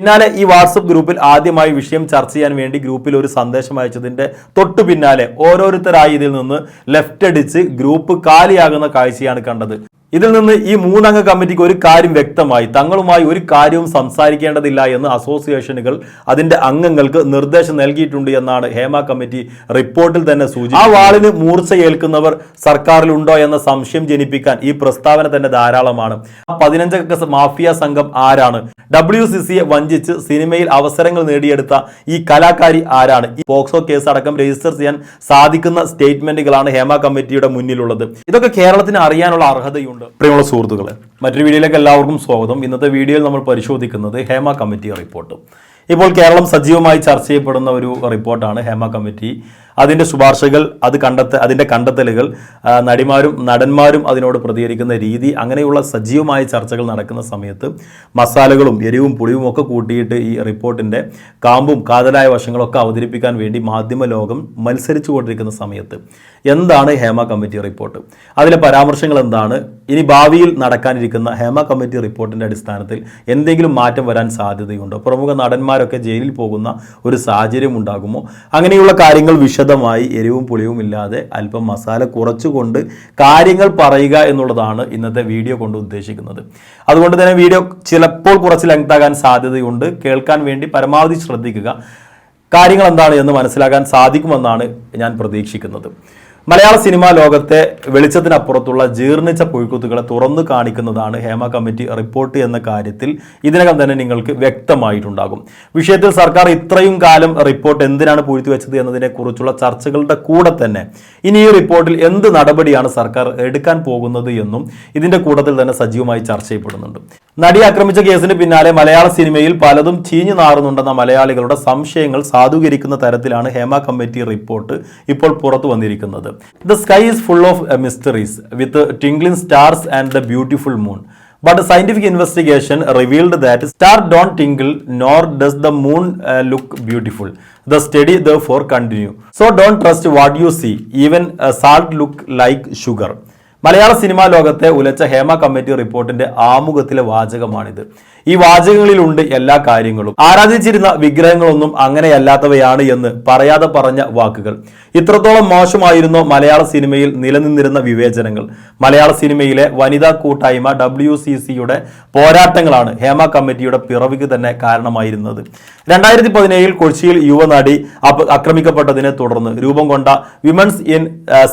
പിന്നാലെ ഈ വാട്സപ്പ് ഗ്രൂപ്പിൽ ആദ്യമായി വിഷയം ചർച്ച ചെയ്യാൻ വേണ്ടി ഗ്രൂപ്പിൽ ഒരു സന്ദേശം അയച്ചതിന്റെ തൊട്ടു പിന്നാലെ ഓരോരുത്തരായി ഇതിൽ നിന്ന് ലെഫ്റ്റ് അടിച്ച് ഗ്രൂപ്പ് കാലിയാകുന്ന കാഴ്ചയാണ് കണ്ടത്. ഇതിൽ നിന്ന് ഈ മൂന്നംഗ കമ്മിറ്റിക്ക് ഒരു കാര്യം വ്യക്തമായി തങ്ങളുമായി ഒരു കാര്യവും സംസാരിക്കേണ്ടതില്ല എന്ന് അസോസിയേഷനുകൾ അതിന്റെ അംഗങ്ങൾക്ക് നിർദ്ദേശം നൽകിയിട്ടുണ്ട് എന്നാണ് ഹേമ കമ്മിറ്റി റിപ്പോർട്ടിൽ തന്നെ സൂചി ആ വാളിന് മൂർച്ചയേൽക്കുന്നവർ സർക്കാരിലുണ്ടോ എന്ന സംശയം ജനിപ്പിക്കാൻ ഈ പ്രസ്താവന തന്നെ ധാരാളമാണ്. ആ പതിനഞ്ചംഗ മാഫിയ സംഘം ആരാണ്? ഡബ്ല്യു സി സിയെ വഞ്ചിച്ച് സിനിമയിൽ അവസരങ്ങൾ നേടിയെടുത്ത ഈ കലാകാരി ആരാണ്? ഈ പോക്സോ കേസ് അടക്കം രജിസ്റ്റർ ചെയ്യാൻ സാധിക്കുന്ന സ്റ്റേറ്റ്മെന്റുകളാണ് ഹേമ കമ്മിറ്റിയുടെ മുന്നിലുള്ളത്. ഇതൊക്കെ കേരളത്തിന് അറിയാനുള്ള അർഹതയുണ്ട്. പ്രിയമുള്ള സുഹൃത്തുക്കളെ മറ്റൊരു വീഡിയോയിലേക്ക് എല്ലാവർക്കും സ്വാഗതം. ഇന്നത്തെ വീഡിയോയിൽ നമ്മൾ പരിശോധിക്കുന്നത് ഹേമ കമ്മിറ്റി റിപ്പോർട്ട്. ഇപ്പോൾ കേരളം സജീവമായി ചർച്ച ചെയ്യപ്പെടുന്ന ഒരു റിപ്പോർട്ടാണ് ഹേമ കമ്മിറ്റി അതിന്റെ ശുപാർശകൾ അത് കണ്ടെത്ത അതിന്റെ കണ്ടെത്തലുകൾ നടിമാരും നടന്മാരും അതിനോട് പ്രതികരിക്കുന്ന രീതി അങ്ങനെയുള്ള സജീവമായ ചർച്ചകൾ നടക്കുന്ന സമയത്ത് മസാലകളും എരിവും പുളിവും ഒക്കെ കൂട്ടിയിട്ട് ഈ റിപ്പോർട്ടിന്റെ കാമ്പും കാതലായ വശങ്ങളൊക്കെ അവതരിപ്പിക്കാൻ വേണ്ടി മാധ്യമ ലോകം മത്സരിച്ചു കൊണ്ടിരിക്കുന്ന സമയത്ത് എന്താണ് ഹേമ കമ്മിറ്റി റിപ്പോർട്ട്? അതിലെ പരാമർശങ്ങൾ എന്താണ്? ഇനി ഭാവിയിൽ നടക്കാനിരിക്കുന്ന ഹേമ കമ്മിറ്റി റിപ്പോർട്ടിന്റെ അടിസ്ഥാനത്തിൽ എന്തെങ്കിലും മാറ്റം വരാൻ സാധ്യതയുണ്ടോ? പ്രമുഖ നടന്മാരൊക്കെ ജയിലിൽ പോകുന്ന ഒരു സാഹചര്യം ഉണ്ടാകുമോ? അങ്ങനെയുള്ള കാര്യങ്ങൾ വിശദമായി എരിവും പുളിയും ഇല്ലാതെ അല്പം മസാല കുറച്ചുകൊണ്ട് കാര്യങ്ങൾ പറയുക എന്നുള്ളതാണ് ഇന്നത്തെ വീഡിയോ കൊണ്ട് ഉദ്ദേശിക്കുന്നത്. അതുകൊണ്ട് തന്നെ വീഡിയോ ചിലപ്പോൾ കുറച്ച് ലെങ്ത് ആകാൻ സാധ്യതയുണ്ട്. കേൾക്കാൻ വേണ്ടി പരമാവധി ശ്രദ്ധിക്കുക. കാര്യങ്ങൾ എന്താണ് എന്ന് മനസ്സിലാക്കാൻ സാധിക്കുമെന്നാണ് ഞാൻ പ്രതീക്ഷിക്കുന്നത്. മലയാള സിനിമാ ലോകത്തെ വെളിച്ചത്തിനപ്പുറത്തുള്ള ജീർണിച്ച പുഴുക്കുത്തുകളെ തുറന്നു കാണിക്കുന്നതാണ് ഹേമ കമ്മിറ്റി റിപ്പോർട്ട് എന്ന കാര്യത്തിൽ ഇതിനകം തന്നെ നിങ്ങൾക്ക് വ്യക്തമായിട്ടുണ്ടാകും. വിഷയത്തിൽ സർക്കാർ ഇത്രയും കാലം റിപ്പോർട്ട് എന്തിനാണ് പൂഴ്ത്തി വെച്ചത് എന്നതിനെക്കുറിച്ചുള്ള ചർച്ചകളുടെ കൂടെ തന്നെ ഇനി ഈ റിപ്പോർട്ടിൽ എന്ത് നടപടിയാണ് സർക്കാർ എടുക്കാൻ പോകുന്നത് എന്നും ഇതിന്റെ കൂട്ടത്തിൽ തന്നെ സജീവമായി ചർച്ച ചെയ്യപ്പെടുന്നുണ്ട്. നടി ആക്രമിച്ച കേസിന് പിന്നാലെ മലയാള സിനിമയിൽ പലതും ചീഞ്ഞു നാറുന്നുണ്ടെന്ന മലയാളികളുടെ സംശയങ്ങൾ സാധൂകരിക്കുന്ന തരത്തിലാണ് ഹേമ കമ്മിറ്റി റിപ്പോർട്ട് ഇപ്പോൾ പുറത്തു വന്നിരിക്കുന്നത്. the sky is full of mysteries with tingling stars and the beautiful moon but scientific investigation revealed that star don't twinkle nor does the moon look beautiful the study the for continue so don't trust what you see even salt look like sugar Malayala cinema ലോകത്തെ ഉലച്ച Hema committee റിപ്പോർട്ടിന്റെ ആമുഖത്തിലെ വാചകമാണിത്. ഈ വാചകങ്ങളിലുണ്ട് എല്ലാ കാര്യങ്ങളും. ആരാധിച്ചിരുന്ന വിഗ്രഹങ്ങളൊന്നും അങ്ങനെയല്ലാത്തവയാണ് എന്ന് പറയാതെ പറഞ്ഞ വാക്കുകൾ. ഇത്രത്തോളം മോശമായിരുന്നോ മലയാള സിനിമയിൽ നിലനിന്നിരുന്ന വിവേചനങ്ങൾ. മലയാള സിനിമയിലെ വനിതാ കൂട്ടായ്മ ഡബ്ല്യു സി സിയുടെ പോരാട്ടങ്ങളാണ് ഹേമ കമ്മിറ്റിയുടെ പിറവിക്ക് തന്നെ കാരണമായിരുന്നത്. രണ്ടായിരത്തി പതിനേഴിൽ കൊച്ചിയിൽ യുവനടി ആക്രമിക്കപ്പെട്ടതിനെ തുടർന്ന് രൂപം കൊണ്ട വിമൻസ് ഇൻ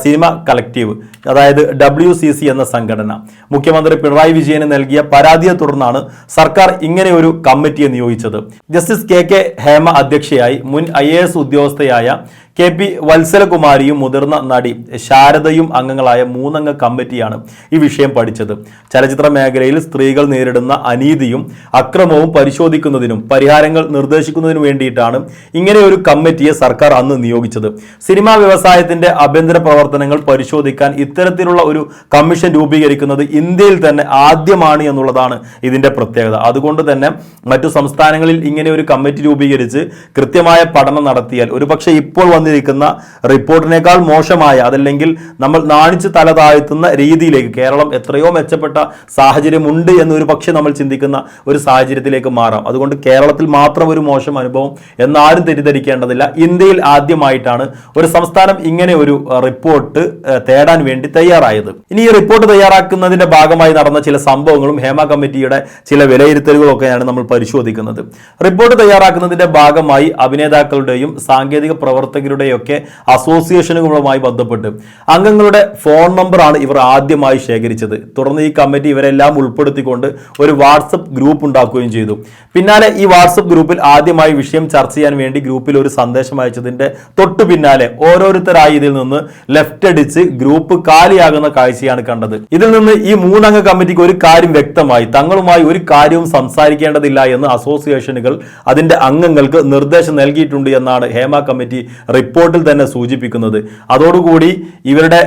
സിനിമ കളക്റ്റീവ് അതായത് ഡബ്ല്യു സി സി എന്ന സംഘടന. മുഖ്യമന്ത്രി പിണറായി വിജയന് നൽകിയ പരാതിയെ തുടർന്നാണ് സർക്കാർ ഇങ്ങനെ ഒരു കമ്മിറ്റിയെ നിയോഗിച്ചത്. ജസ്റ്റിസ് കെ കെ ഹേമ അധ്യക്ഷയായി മുൻ ഐ ഉദ്യോഗസ്ഥയായ കെ പി വത്സലകുമാരിയും മുതിർന്ന നടി ശാരദയും അംഗങ്ങളായ മൂന്നംഗ കമ്മിറ്റിയാണ് ഈ വിഷയം പഠിച്ചത്. ചലച്ചിത്ര മേഖലയിൽ സ്ത്രീകൾ നേരിടുന്ന അനീതിയും അക്രമവും പരിശോധിക്കുന്നതിനും പരിഹാരങ്ങൾ നിർദ്ദേശിക്കുന്നതിനും വേണ്ടിയിട്ടാണ് ഇങ്ങനെ ഒരു കമ്മിറ്റിയെ സർക്കാർ അന്ന് നിയോഗിച്ചത്. സിനിമാ വ്യവസായത്തിന്റെ ആഭ്യന്തര പ്രവർത്തനങ്ങൾ പരിശോധിക്കാൻ ഇത്തരത്തിലുള്ള ഒരു കമ്മീഷൻ രൂപീകരിക്കുന്നത് ഇന്ത്യയിൽ തന്നെ ആദ്യമാണ് എന്നുള്ളതാണ് ഇതിന്റെ പ്രത്യേകത. അതുകൊണ്ട് തന്നെ മറ്റു സംസ്ഥാനങ്ങളിൽ ഇങ്ങനെ ഒരു കമ്മിറ്റി രൂപീകരിച്ച് കൃത്യമായ പഠനം നടത്തിയാൽ ഒരുപക്ഷെ ഇപ്പോൾ വന്നിരിക്കുന്ന റിപ്പോർട്ടിനേക്കാൾ മോശമായ അതല്ലെങ്കിൽ നമ്മൾ നാണിച്ച് തല താഴ്ത്തുന്ന രീതിയിലേക്ക് കേരളം എത്രയോ മെച്ചപ്പെട്ട സാഹചര്യമുണ്ട് എന്നൊരു പക്ഷേ നമ്മൾ ചിന്തിക്കുന്ന ഒരു സാഹചര്യത്തിലേക്ക് മാറാം. അതുകൊണ്ട് കേരളത്തിൽ മാത്രം ഒരു മോശം അനുഭവം എന്നാരും തെറ്റിദ്ധരിക്കേണ്ടതില്ല. ഇന്ത്യയിൽ ആദ്യമായിട്ടാണ് ഒരു സംസ്ഥാനം ഇങ്ങനെ ഒരു റിപ്പോർട്ട് തേടാൻ വേണ്ടി തയ്യാറായത്. ഇനി ഈ റിപ്പോർട്ട് തയ്യാറാക്കുന്നതിന്റെ ഭാഗമായി നടന്ന ചില സംഭവങ്ങളും ഹേമ കമ്മിറ്റിയുടെ ചില വിലയിരുത്തലുകളും ഒക്കെയാണ് നമ്മൾ പരിശോധിക്കുന്നത്. റിപ്പോർട്ട് തയ്യാറാക്കുന്നതിന്റെ ഭാഗമായി അഭിനേതാക്കളുടെയും സാങ്കേതിക പ്രവർത്തകരുടെയും ഒക്കെ അസോസിയേഷനുകളുമായി ബന്ധപ്പെട്ട് അംഗങ്ങളുടെ ഫോൺ നമ്പറാണ് ഇവർ ആദ്യമായി ശേഖരിച്ചത്. തുടർന്ന് ഈ കമ്മിറ്റി ഇവരെല്ലാം ഉൾപ്പെടുത്തിക്കൊണ്ട് ഒരു വാട്സപ്പ് ഗ്രൂപ്പ് ഉണ്ടാക്കുകയും ചെയ്തു. പിന്നാലെ ഈ വാട്സപ്പ് ഗ്രൂപ്പിൽ ആദ്യമായി വിഷയം ചർച്ച ചെയ്യാൻ വേണ്ടി ഗ്രൂപ്പിൽ ഒരു സന്ദേശം അയച്ചതിന്റെ തൊട്ടു പിന്നാലെ ഓരോരുത്തരായി ഇതിൽ നിന്ന് ലെഫ്റ്റ് അടിച്ച് ഗ്രൂപ്പ് കാലിയാകുന്ന കാഴ്ചയാണ് കണ്ടത്. ഇതിൽ നിന്ന് ഈ മൂന്നംഗ കമ്മിറ്റിക്ക് ഒരു കാര്യം വ്യക്തമായി തങ്ങളുമായി ഒരു കാര്യവും സംസാരിക്കേണ്ടതില്ല എന്ന് അസോസിയേഷനുകൾ അതിന്റെ അംഗങ്ങൾക്ക് നിർദ്ദേശം നൽകിയിട്ടുണ്ട് എന്നാണ് ഹേമ കമ്മിറ്റി റിപ്പോർട്ടിൽ തന്നെ സൂചിപ്പിക്കുന്നത്. അതോടുകൂടി ഇവരുടെ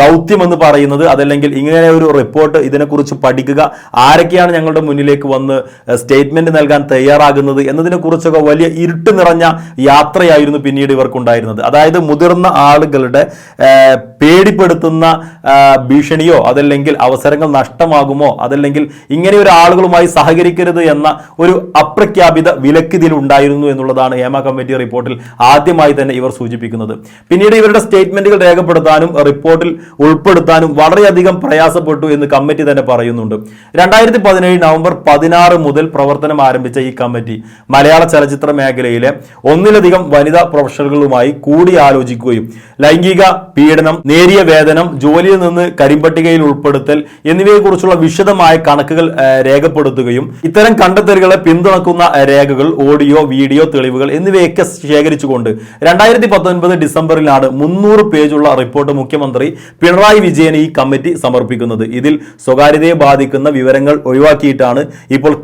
ദൗത്യം എന്ന് പറയുന്നത് അതല്ലെങ്കിൽ ഇങ്ങനെ ഒരു റിപ്പോർട്ട് ഇതിനെക്കുറിച്ച് പഠിക്കുക ആരൊക്കെയാണ് ഞങ്ങളുടെ മുന്നിലേക്ക് വന്ന് സ്റ്റേറ്റ്മെന്റ് നൽകാൻ തയ്യാറാകുന്നത് എന്നതിനെക്കുറിച്ചൊക്കെ വലിയ ഇരുട്ട് നിറഞ്ഞ യാത്രയായിരുന്നു പിന്നീട് ഇവർക്കുണ്ടായിരുന്നത്. അതായത് മുതിർന്ന ആളുകളുടെ പേടിപ്പെടുത്തുന്ന ഭീഷണിയോ അതല്ലെങ്കിൽ അവസരങ്ങൾ നഷ്ടമാകുമോ അതല്ലെങ്കിൽ ഇങ്ങനെ ഒരു ആളുകളുമായി സഹകരിക്കരുത് എന്ന ഒരു അപ്രഖ്യാപിത വിലക്കിതിൽ ഉണ്ടായിരുന്നു എന്നുള്ളതാണ് ഹേമ കമ്മിറ്റി റിപ്പോർട്ടിൽ ആദ്യമായി തന്നെ ഇവർ സൂചിപ്പിക്കുന്നത്. പിന്നീട് ഇവരുടെ സ്റ്റേറ്റ്മെന്റുകൾ രേഖപ്പെടുത്താനും റിപ്പോർട്ടിൽ ഉൾപ്പെടുത്താനും വളരെയധികം പ്രയാസപ്പെട്ടു എന്ന് കമ്മിറ്റി തന്നെ പറയുന്നുണ്ട്. രണ്ടായിരത്തി പതിനേഴ് നവംബർ പതിനാറ് മുതൽ പ്രവർത്തനം ആരംഭിച്ച ഈ കമ്മിറ്റി മലയാള ചലച്ചിത്ര മേഖലയിലെ ഒന്നിലധികം വനിതാ പ്രൊഫഷണലുകളുമായി കൂടിയാലോചിക്കുകയും ലൈംഗിക പീഡനം നേരിയ വേതനം ജോലിയിൽ നിന്ന് കരിമ്പട്ടികയിൽ ഉൾപ്പെടുത്തൽ എന്നിവയെക്കുറിച്ചുള്ള വിശദമായ കണക്കുകൾ രേഖപ്പെടുത്തുകയും ഇത്തരം കണ്ടെത്തലുകളെ പിന്തുണക്കുന്ന രേഖകൾ ഓഡിയോ വീഡിയോ തെളിവുകൾ എന്നിവയൊക്കെ ശേഖരിച്ചുകൊണ്ട് രണ്ടായിരത്തി പത്തൊൻപത് ഡിസംബറിലാണ് മുന്നൂറ് പേജുള്ള റിപ്പോർട്ട് മുഖ്യമന്ത്രി പിണറായി വിജയൻ ഈ കമ്മിറ്റി സമർപ്പിക്കുന്നത്. ഇതിൽ സ്വകാര്യതയെ ബാധിക്കുന്ന വിവരങ്ങൾ ഒഴിവാക്കിയിട്ടാണ് ഇപ്പോൾ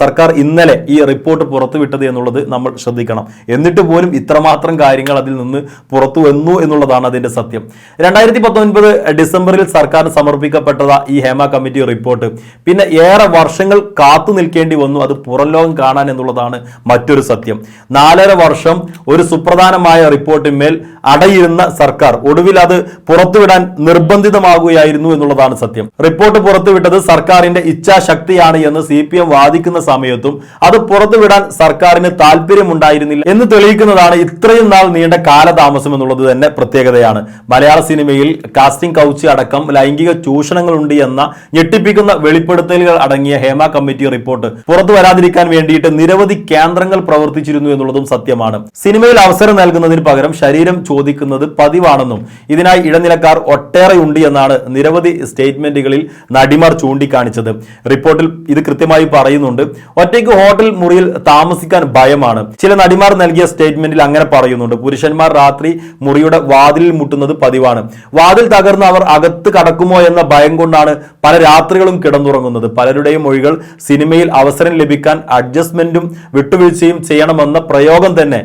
സർക്കാർ ഇന്നലെ ഈ റിപ്പോർട്ട് പുറത്തുവിട്ടത് എന്നുള്ളത് നമ്മൾ ശ്രദ്ധിക്കണം. എന്നിട്ട് പോലും ഇത്രമാത്രം കാര്യങ്ങൾ അതിൽ നിന്ന് പുറത്തു വന്നു എന്നുള്ളതാണ് അതിന്റെ സത്യം. രണ്ടായിരത്തി പത്തൊൻപത് ഡിസംബറിൽ സർക്കാർ സമർപ്പിക്കപ്പെട്ടതാ ഈ ഹേമ കമ്മിറ്റി റിപ്പോർട്ട്. പിന്നെ ഏറെ വർഷങ്ങൾ കാത്തു നിൽക്കേണ്ടി വന്നു അത് പുറം ലോകം കാണാൻ എന്നുള്ളതാണ് മറ്റൊരു സത്യം. നാലര വർഷം ഒരു സുപ്രധാനമായ റിപ്പോർട്ടിന്മേൽ അടയിരുന്ന സർക്കാർ. ഒടുവിൽ അത് പുറത്തുവിടാൻ നിർബന്ധിതമാകുകയായിരുന്നു എന്നുള്ളതാണ് സത്യം. റിപ്പോർട്ട് പുറത്തുവിട്ടത് സർക്കാരിന്റെ ഇച്ഛാശക്തിയാണ് എന്ന് സി പി എം വാദിക്കുന്ന സമയത്തും അത് പുറത്തുവിടാൻ സർക്കാരിന് താല്പര്യമുണ്ടായിരുന്നില്ല എന്ന് തെളിയിക്കുന്നതാണ് ഇത്രയും നാൾ നീണ്ട കാലതാമസം എന്നുള്ളത് തന്നെ പ്രത്യേകതയാണ്. മലയാള സിനിമയിൽ കാസ്റ്റിംഗ് കൗച്ച് അടക്കം ലൈംഗിക ചൂഷണങ്ങളുണ്ട് എന്ന ഞെട്ടിപ്പിക്കുന്ന വെളിപ്പെടുത്തലുകൾ അടങ്ങിയ ഹേമ കമ്മിറ്റി റിപ്പോർട്ട് പുറത്തു വരാതിരിക്കാൻ വേണ്ടിയിട്ട് നിരവധി കേന്ദ്രങ്ങൾ പ്രവർത്തിച്ചിരുന്നു എന്നുള്ളതും സത്യമാണ്. സിനിമയിൽ അവസരം നൽകുന്നതിന് പകരം ശരീരം ചോദിക്കുന്നത് പതിവാണെന്നും ഇതിനായി ഇടനിലക്കാർ ഒട്ടേറെ ഉണ്ട് എന്നാണ് നിരവധി സ്റ്റേറ്റ്മെന്റുകളിൽ നടിമാർ ചൂണ്ടിക്കാണിച്ചത്. റിപ്പോർട്ടിൽ ഇത് കൃത്യമായി പറയുന്നുണ്ട്. ഒറ്റയ്ക്ക് ഹോട്ടൽ മുറിയിൽ താമസിക്കാൻ ഭയമാണ്. ചില നടിമാർ നൽകിയ സ്റ്റേറ്റ്മെന്റിൽ അങ്ങനെ പറയുന്നുണ്ട്. പുരുഷന്മാർ രാത്രി മുറിയുടെ വാതിലിൽ മുട്ടുന്നത് പതിവാണ്. വാതിൽ തകർന്ന് അവർ അകത്ത് കടക്കുമോ എന്ന ഭയം കൊണ്ടാണ് പല രാത്രികളും കിടന്നുറങ്ങുന്നത്. പലരുടെയും മൊഴികൾ സിനിമയിൽ അവസരം ലഭിക്കാൻ അഡ്ജസ്റ്റ്മെന്റും വിട്ടുവീഴ്ചയും ചെയ്യണമെന്ന പ്രയോഗം തന്നെ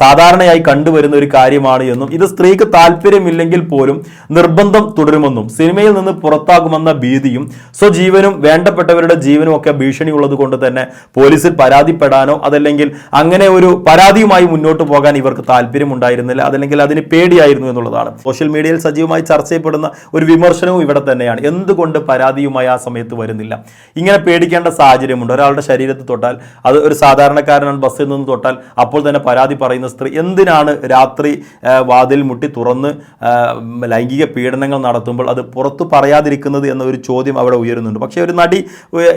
സാധാരണയായി സാധാരണയായി കണ്ടുവരുന്ന ഒരു കാര്യമാണ് എന്നും ഇത് സ്ത്രീക്ക് താല്പര്യമില്ലെങ്കിൽ പോലും നിർബന്ധം തുടരുമെന്നും സിനിമയിൽ നിന്ന് പുറത്താകുമെന്ന ഭീതിയും സ്വജീവനും വേണ്ടപ്പെട്ടവരുടെ ജീവനും ഒക്കെ ഭീഷണി ഉള്ളത് കൊണ്ട് തന്നെ പോലീസിൽ പരാതിപ്പെടാനോ അതല്ലെങ്കിൽ അങ്ങനെ ഒരു പരാതിയുമായി മുന്നോട്ട് പോകാൻ ഇവർക്ക് താല്പര്യമുണ്ടായിരുന്നില്ല അതല്ലെങ്കിൽ അതിന് പേടിയായിരുന്നു എന്നുള്ളതാണ്. സോഷ്യൽ മീഡിയയിൽ സജീവമായി ചർച്ച ചെയ്യപ്പെടുന്ന ഒരു വിമർശനവും ഇവിടെ തന്നെയാണ്. എന്തുകൊണ്ട് പരാതിയുമായി ആ സമയത്ത് വരുന്നില്ല? ഇങ്ങനെ പേടിക്കേണ്ട സാഹചര്യമുണ്ട്. ഒരാളുടെ ശരീരത്തിൽ തൊട്ടാൽ അത് ഒരു സാധാരണക്കാരനാണ് ബസ്സിൽ നിന്ന് തൊട്ടാൽ അപ്പോൾ തന്നെ പരാതി പറയുന്ന സ്ത്രീ എന്തിനാണ് രാത്രി വാതിൽ മുട്ടി തുറന്ന് ലൈംഗിക പീഡനങ്ങൾ നടത്തുമ്പോൾ അത് പുറത്തു പറയാതിരിക്കുന്നത് എന്ന ഒരു ചോദ്യം അവിടെ ഉയരുന്നുണ്ട്. പക്ഷേ ഒരു നടി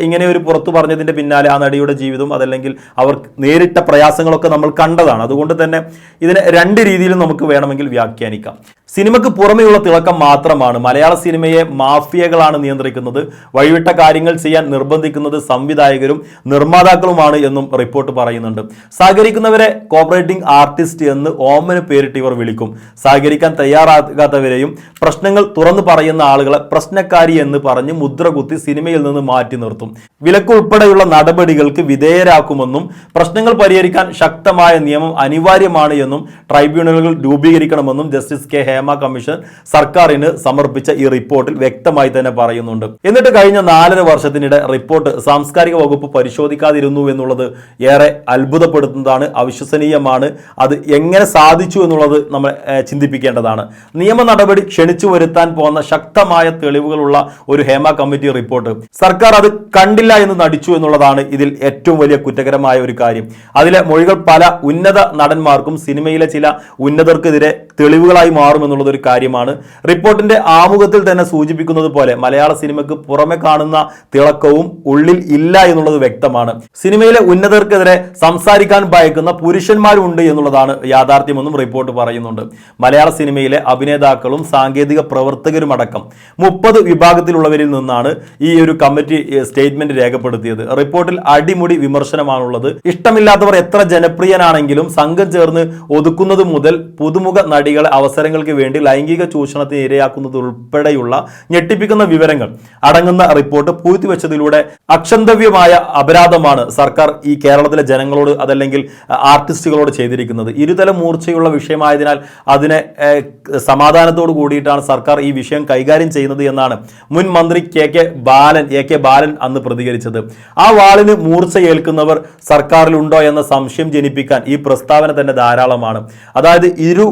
ഇങ്ങനെ ഒരു പുറത്തു പറഞ്ഞതിന്റെ പിന്നാലെ ആ നടിയുടെ ജീവിതം അതല്ലെങ്കിൽ അവർ നേരിട്ട പ്രയാസങ്ങളൊക്കെ നമ്മൾ കണ്ടതാണ്. അതുകൊണ്ട് തന്നെ ഇതിനെ രണ്ട് രീതിയിലും നമുക്ക് വേണമെങ്കിൽ വ്യാഖ്യാനിക്കാം. സിനിമയ്ക്ക് പുറമെയുള്ള തിളക്കം മാത്രമാണ്. മലയാള സിനിമയെ മാഫിയകളാണ് നിയന്ത്രിക്കുന്നത്. വഴിവിട്ട കാര്യങ്ങൾ ചെയ്യാൻ നിർബന്ധിക്കുന്നത് സംവിധായകരും നിർമ്മാതാക്കളുമാണ് എന്നും റിപ്പോർട്ട് പറയുന്നുണ്ട്. സഹകരിക്കുന്നവരെ കോപ്പറേറ്റിംഗ് ആർട്ടിസ്റ്റ് എന്ന് ഓമന് പേരിട്ട് ഇവർ വിളിക്കും. സഹകരിക്കാൻ തയ്യാറാകാത്തവരെയും പ്രശ്നങ്ങൾ തുറന്നു പറയുന്ന ആളുകളെ പ്രശ്നക്കാരി എന്ന് പറഞ്ഞ് മുദ്രകുത്തി സിനിമയിൽ നിന്ന് മാറ്റി നിർത്തും. വിലക്കുൾപ്പെടെയുള്ള നടപടികൾക്ക് വിധേയരാക്കുമെന്നും പ്രശ്നങ്ങൾ പരിഹരിക്കാൻ ശക്തമായ നിയമം അനിവാര്യമാണ് എന്നും ട്രൈബ്യൂണലുകൾ രൂപീകരിക്കണമെന്നും ജസ്റ്റിസ് കെ. ഹേമ കമ്മീഷൻ സർക്കാരിന് സമർപ്പിച്ച ഈ റിപ്പോർട്ടിൽ വ്യക്തമായി തന്നെ പറയുന്നുണ്ട്. എന്നിട്ട് കഴിഞ്ഞ നാലര വർഷത്തിനിടെ റിപ്പോർട്ട് സാംസ്കാരിക വകുപ്പ് പരിശോധിക്കാതിരുന്നു എന്നുള്ളത് ഏറെ അത്ഭുതപ്പെടുത്തുന്നതാണ് അവിശ്വസനീയമാണ്. അത് എങ്ങനെ സാധിച്ചു എന്നുള്ളത് നമ്മൾ ചിന്തിപ്പിക്കേണ്ടതാണ്. നിയമ നടപടി ക്ഷണിച്ചു വരുത്താൻ പോകുന്ന ശക്തമായ തെളിവുകളുള്ള ഒരു ഹേമ കമ്മിറ്റി റിപ്പോർട്ട്. സർക്കാർ അത് കണ്ടില്ല എന്ന് നടിച്ചു എന്നുള്ളതാണ് ഇതിൽ ഏറ്റവും വലിയ കുറ്റകരമായ ഒരു കാര്യം. അതിലെ മൊഴികൾ പല ഉന്നത നടന്മാർക്കും സിനിമയിലെ ചില ഉന്നതർക്കെതിരെ തെളിവുകളായി മാറും എന്നുള്ളത് ഒരു കാര്യമാണ്. റിപ്പോർട്ടിന്റെ ആമുഖത്തിൽ തന്നെ സൂചിപ്പിക്കുന്നത് പോലെ മലയാള സിനിമയ്ക്ക് പുറമെ കാണുന്ന തിളക്കവും ഉള്ളിൽ ഇല്ല എന്നുള്ളത് വ്യക്തമാണ്. സിനിമയിലെ ഉന്നതർക്കെതിരെ സംസാരിക്കാൻ ഭയക്കുന്ന പുരുഷന്മാരുണ്ട് എന്നുള്ളതാണ് യാഥാർത്ഥ്യമെന്നും റിപ്പോർട്ട് പറയുന്നുണ്ട്. മലയാള സിനിമയിലെ അഭിനേതാക്കളും സാങ്കേതിക പ്രവർത്തകരുമടക്കം മുപ്പത് വിഭാഗത്തിലുള്ളവരിൽ നിന്നാണ് ഈ ഒരു കമ്മിറ്റി സ്റ്റേറ്റ്മെന്റ് രേഖപ്പെടുത്തിയത്. റിപ്പോർട്ടിൽ അടിമുടി വിമർശനമാണുള്ളത്. ഇഷ്ടമില്ലാത്തവർ എത്ര ജനപ്രിയനാണെങ്കിലും സംഘം ചേർന്ന് ഒതുക്കുന്നത് മുതൽ പുതുമുഖ നടികളെ അവസരങ്ങൾക്ക് വേണ്ടി ലൈംഗിക ചൂഷണത്തിന് ഇരയാക്കുന്നത് ഉൾപ്പെടെയുള്ള ഞെട്ടിപ്പിക്കുന്ന വിവരങ്ങൾ അടങ്ങുന്ന റിപ്പോർട്ട് പൂഴ്ത്തിവെച്ചതിലൂടെ അക്ഷന്തവ്യമായ അപരാധമാണ് സർക്കാർ ഈ കേരളത്തിലെ ജനങ്ങളോട് അതല്ലെങ്കിൽ ആർട്ടിസ്റ്റുകളോട് ചെയ്തിരിക്കുന്നത്. ഇരുതല മൂർച്ചയുള്ള വിഷയമായതിനാൽ അതിനെ സമാധാനത്തോട് കൂടിയിട്ടാണ് സർക്കാർ ഈ വിഷയം കൈകാര്യം ചെയ്യുന്നത് എന്നാണ് മുൻ മന്ത്രി K K Balan A K Balan അന്ന് പ്രതികരിച്ചത്. ആ വാളിന് മൂർച്ച ഏൽക്കുന്നവർ സർക്കാരിലുണ്ടോ എന്ന സംശയം ജനിപ്പിക്കാൻ ഈ പ്രസ്താവന തന്നെ ധാരാളമാണ്. അതായത് ഇരു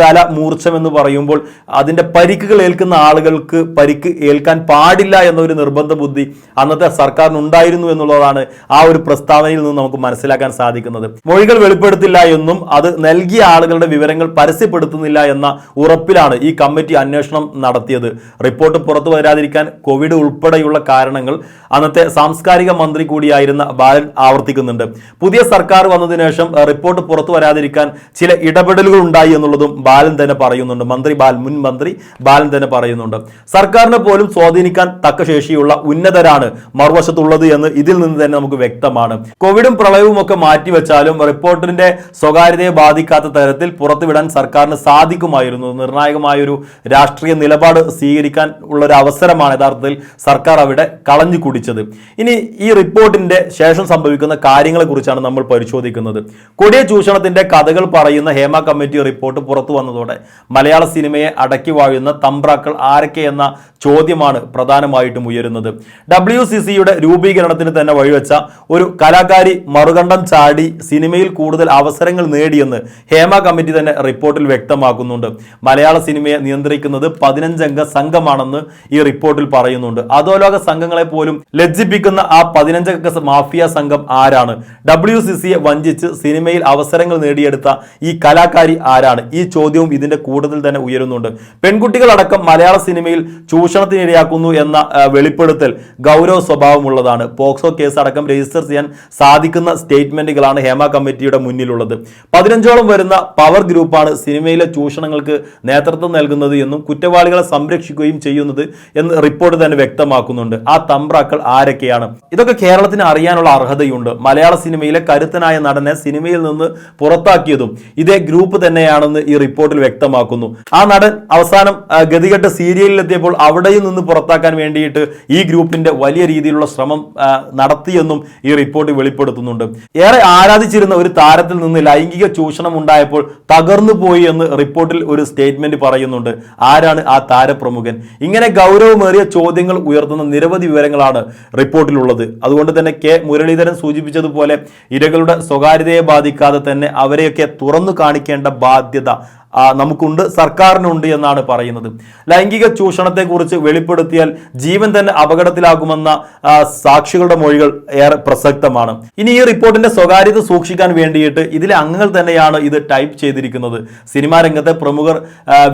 തല മൂർച്ഛം പറയുമ്പോൾ അതിന്റെ പരിക്കുകൾ ഏൽക്കുന്ന ആളുകൾക്ക് പരിക്ക് ഏൽക്കാൻ പാടില്ല എന്നൊരു നിർബന്ധ ബുദ്ധി അന്നത്തെ സർക്കാരിനുണ്ടായിരുന്നു എന്നുള്ളതാണ് ആ ഒരു പ്രസ്താവനയിൽ നിന്ന് നമുക്ക് മനസ്സിലാക്കാൻ സാധിക്കുന്നത്. മൊഴികൾ വെളിപ്പെടുത്തില്ല എന്നും അത് നൽകിയ ആളുകളുടെ വിവരങ്ങൾ പരസ്യപ്പെടുത്തുന്നില്ല എന്ന ഉറപ്പിലാണ് ഈ കമ്മിറ്റി അന്വേഷണം നടത്തിയത്. റിപ്പോർട്ട് പുറത്തു വരാതിരിക്കാൻ കോവിഡ് ഉൾപ്പെടെയുള്ള കാരണങ്ങൾ അന്നത്തെ സാംസ്കാരിക മന്ത്രി കൂടിയായിരുന്ന ബാലൻ ആവർത്തിക്കുന്നുണ്ട്. പുതിയ സർക്കാർ വന്നതിനു ശേഷം റിപ്പോർട്ട് പുറത്തു വരാതിരിക്കാൻ ചില ഇടപെടലുകൾ ഉണ്ടായി എന്നുള്ളതും ബാലൻ തന്നെ പറയുന്നുണ്ട്. മന്ത്രി ബാൽ മുൻ മന്ത്രി ബാലൻ തന്നെ പറയുന്നുണ്ട്. സർക്കാരിനെ പോലും സ്വാധീനിക്കാൻ തക്ക ശേഷിയുള്ള ഉന്നതരാണ് മറുവശത്തുള്ളത് എന്ന് ഇതിൽ നിന്ന് തന്നെ നമുക്ക് വ്യക്തമാണ്. കോവിഡും പ്രളയവും ഒക്കെ മാറ്റിവെച്ചാലും റിപ്പോർട്ടിന്റെ സ്വകാര്യതയെ ബാധിക്കാത്ത തരത്തിൽ പുറത്തുവിടാൻ സർക്കാരിന് സാധിക്കുമായിരുന്നു. നിർണായകമായൊരു രാഷ്ട്രീയ നിലപാട് സ്വീകരിക്കാൻ ഉള്ള ഒരു അവസരമാണ് യഥാർത്ഥത്തിൽ സർക്കാർ അവിടെ കളഞ്ഞു കുടിച്ചത്. ഇനി ഈ റിപ്പോർട്ടിന്റെ ശേഷം സംഭവിക്കുന്ന കാര്യങ്ങളെ കുറിച്ചാണ് നമ്മൾ പരിശോധിക്കുന്നത്. കൊടിയ ചൂഷണത്തിന്റെ കഥകൾ പറയുന്ന ഹേമ കമ്മിറ്റി റിപ്പോർട്ട് പുറത്തു വന്നതോടെ മലയാള സിനിമയെ അടക്കി വാഴുന്ന തമ്പ്രാക്കൾ ആരൊക്കെ എന്ന ചോദ്യമാണ് പ്രധാനമായിട്ടും ഉയരുന്നത്. ഡബ്ല്യു സി സിയുടെ രൂപീകരണത്തിന് തന്നെ വഴിവെച്ച ഒരു കലാകാരി മറുകണ്ഠം ചാടി സിനിമയിൽ കൂടുതൽ അവസരങ്ങൾ നേടിയെന്ന് ഹേമ കമ്മിറ്റി തന്നെ റിപ്പോർട്ടിൽ വ്യക്തമാക്കുന്നുണ്ട്. മലയാള സിനിമയെ നിയന്ത്രിക്കുന്നത് പതിനഞ്ചംഗ സംഘമാണെന്ന് ഈ റിപ്പോർട്ടിൽ പറയുന്നുണ്ട്. അധോലോക സംഘങ്ങളെ പോലും ലജ്ജിപ്പിക്കുന്ന ആ പതിനഞ്ചംഗ മാഫിയ സംഘം ആരാണ്? ഡബ്ല്യു സി സിയെ വഞ്ചിച്ച് സിനിമയിൽ അവസരങ്ങൾ നേടിയെടുത്ത ഈ കലാകാരി ആരാണ്? ഈ ചോദ്യവും ഇതിന്റെ കൂടുതൽ തന്നെ ഉയരുന്നുണ്ട്. പെൺകുട്ടികളടക്കം മലയാള സിനിമയിൽ ചൂഷണത്തിനിരയാക്കുന്നു എന്ന വെളിപ്പെടുത്തൽ ഗൗരവ സ്വഭാവമുള്ളതാണ്. പോക്സോ കേസ് അടക്കം രജിസ്റ്റർ ചെയ്യാൻ സാധിക്കുന്ന സ്റ്റേറ്റ്മെന്റുകളാണ് ഹേമ കമ്മിറ്റിയുടെ മുന്നിലുള്ളത്. പതിനഞ്ചോളം വരുന്ന പവർ ഗ്രൂപ്പാണ് സിനിമയിലെ ചൂഷണങ്ങൾക്ക് നേതൃത്വം നൽകുന്നത് എന്നും കുറ്റവാളികളെ സംരക്ഷിക്കുകയും ചെയ്യുന്നത് എന്ന് റിപ്പോർട്ട് തന്നെ വ്യക്തമാക്കുന്നുണ്ട്. ആ തമ്പ്രാക്കൾ ആരൊക്കെയാണ്? ഇതൊക്കെ കേരളത്തിന് അറിയാനുള്ള അർഹതയുണ്ട്. മലയാള സിനിമയിലെ കരുത്തനായ നടനെ സിനിമയിൽ നിന്ന് പുറത്താക്കിയതും ഇതേ ഗ്രൂപ്പ് തന്നെയാണെന്ന് ഈ റിപ്പോർട്ടിൽ വ്യക്തമാക്കുന്നു. ആ നടൻ അവസാനം ഗതികെട്ട് സീരിയലിൽ എത്തിയപ്പോൾ അവിടെയും നിന്ന് പുറത്താക്കാൻ വേണ്ടിയിട്ട് ഈ ഗ്രൂപ്പിന്റെ വലിയ രീതിയിലുള്ള ശ്രമം നടത്തിയെന്നും ഈ റിപ്പോർട്ട് വെളിപ്പെടുത്തുന്നുണ്ട്. ഏറെ ആരാധിച്ചിരുന്ന ഒരു താരത്തിൽ നിന്ന് ലൈംഗിക ചൂഷണം ഉണ്ടായപ്പോൾ തകർന്നു പോയി എന്ന് റിപ്പോർട്ടിൽ ഒരു സ്റ്റേറ്റ്മെന്റ് പറയുന്നുണ്ട്. ആരാണ് ആ താരപ്രമുഖൻ? ഇങ്ങനെ ഗൗരവമേറിയ ചോദ്യങ്ങൾ ഉയർത്തുന്ന നിരവധി വിവരങ്ങളാണ് റിപ്പോർട്ടിലുള്ളത്. അതുകൊണ്ട് തന്നെ കെ മുരളീധരൻ സൂചിപ്പിച്ചതുപോലെ ഇരകളുടെ സ്വകാര്യതയെ ബാധിക്കാതെ തന്നെ അവരെയൊക്കെ തുറന്നു കാണിക്കേണ്ട ബാധ്യത നമുക്കുണ്ട് സർക്കാരിനുണ്ട് എന്നാണ് പറയുന്നത്. ലൈംഗിക ചൂഷണത്തെക്കുറിച്ച് വെളിപ്പെടുത്തിയാൽ ജീവൻ തന്നെ അപകടത്തിലാകുമെന്ന സാക്ഷികളുടെ മൊഴികൾ ഏറെ പ്രസക്തമാണ്. ഇനി ഈ റിപ്പോർട്ടിന്റെ സ്വകാര്യത സൂക്ഷിക്കാൻ വേണ്ടിയിട്ട് ഇതിലെ അംഗങ്ങൾ തന്നെയാണ് ഇത് ടൈപ്പ് ചെയ്തിരിക്കുന്നത്. സിനിമാ രംഗത്തെ പ്രമുഖർ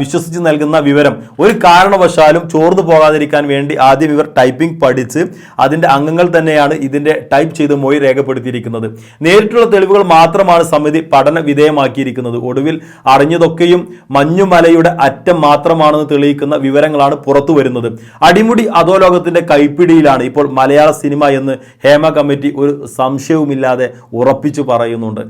വിശ്വസിച്ച് നൽകുന്ന വിവരം ഒരു കാരണവശാലും ചോർന്നു പോകാതിരിക്കാൻ വേണ്ടി ആദ്യം ഇവർ ടൈപ്പിംഗ് പഠിച്ച് അതിന്റെ അംഗങ്ങൾ തന്നെയാണ് ഇതിന്റെ ടൈപ്പ് ചെയ്ത് മൊഴി രേഖപ്പെടുത്തിയിരിക്കുന്നത്. നേരിട്ടുള്ള തെളിവുകൾ മാത്രമാണ് സമിതി പഠന വിധേയമാക്കിയിരിക്കുന്നത്. ഒടുവിൽ അറിഞ്ഞതൊക്കെയും മഞ്ഞുമലയുടെ അറ്റം മാത്രമാണെന്ന് തെളിയിക്കുന്ന വിവരങ്ങളാണ് പുറത്തു വരുന്നത്. അടിമുടി അധോലോകത്തിന്റെ കൈപ്പിടിയിലാണ് ഇപ്പോൾ മലയാള സിനിമ എന്ന് ഹേമ കമ്മിറ്റി ഒരു സംശയവുമില്ലാതെ ഉറപ്പിച്ചു പറയുന്നുണ്ട്.